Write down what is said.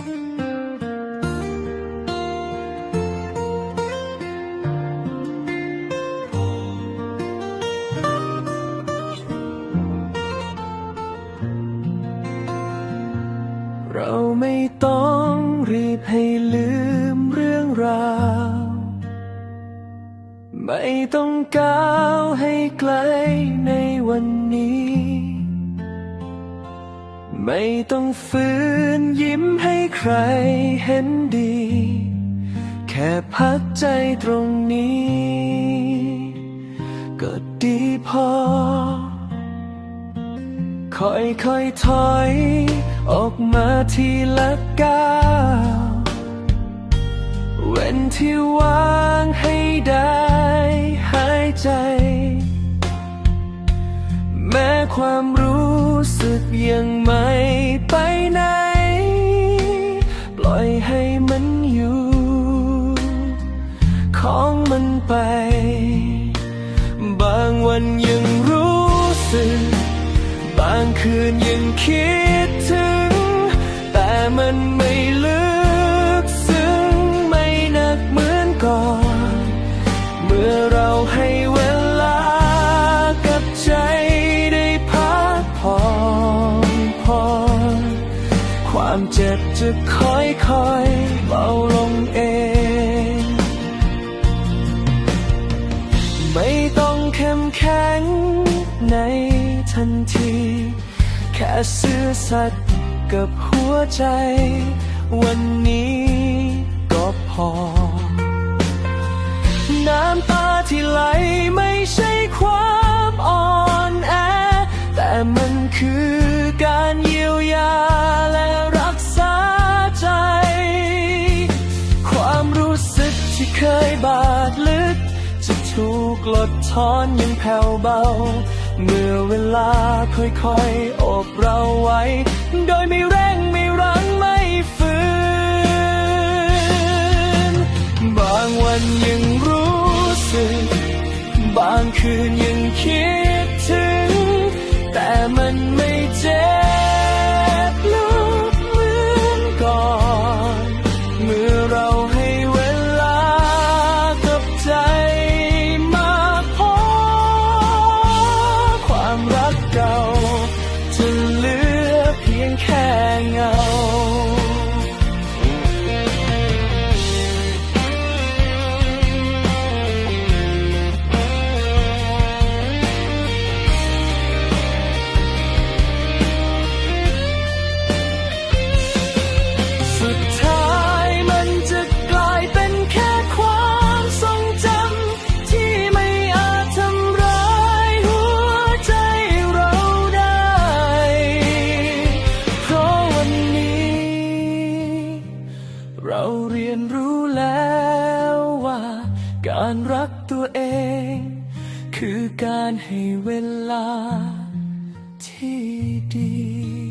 เราไม่ต้องรีบให้ลืมเรื่องราว ไม่ต้องก้าวให้ไกลในวันนี้ ไม่ต้องฝืนยิ้มให้ใครเห็นดี แค่พักใจตรงนี้ ก็ดีพอ ค่อยๆถอย ออกมาทีละก้าวเว้นที่ว่างให้ได้หายใจ แม้ความรู้้สึกยังไม่ไปไหน ปล่อยให้มันอยู่ ของมันไป บางวันยังรู้สึก บางคืนยังคิด ความเจ็บจะค่อยๆเบาลงเอง ไม่ต้องเข้มแข็งในทันที แค่ซื่อสัตย์กับหัวใจวันนี้ เคยบาดลึก จะถูกลดทอนยังแผ่วเบา เมื่อเวลาค่อยๆโอบเราไว้ โดยไม่เร่งไม่รังไม่ฝืน บางวันยังรู้สึก บางคืนยังคิด ยนรู้แล้วว่า การรักตัวเอง คือการให้เวลาที่ดี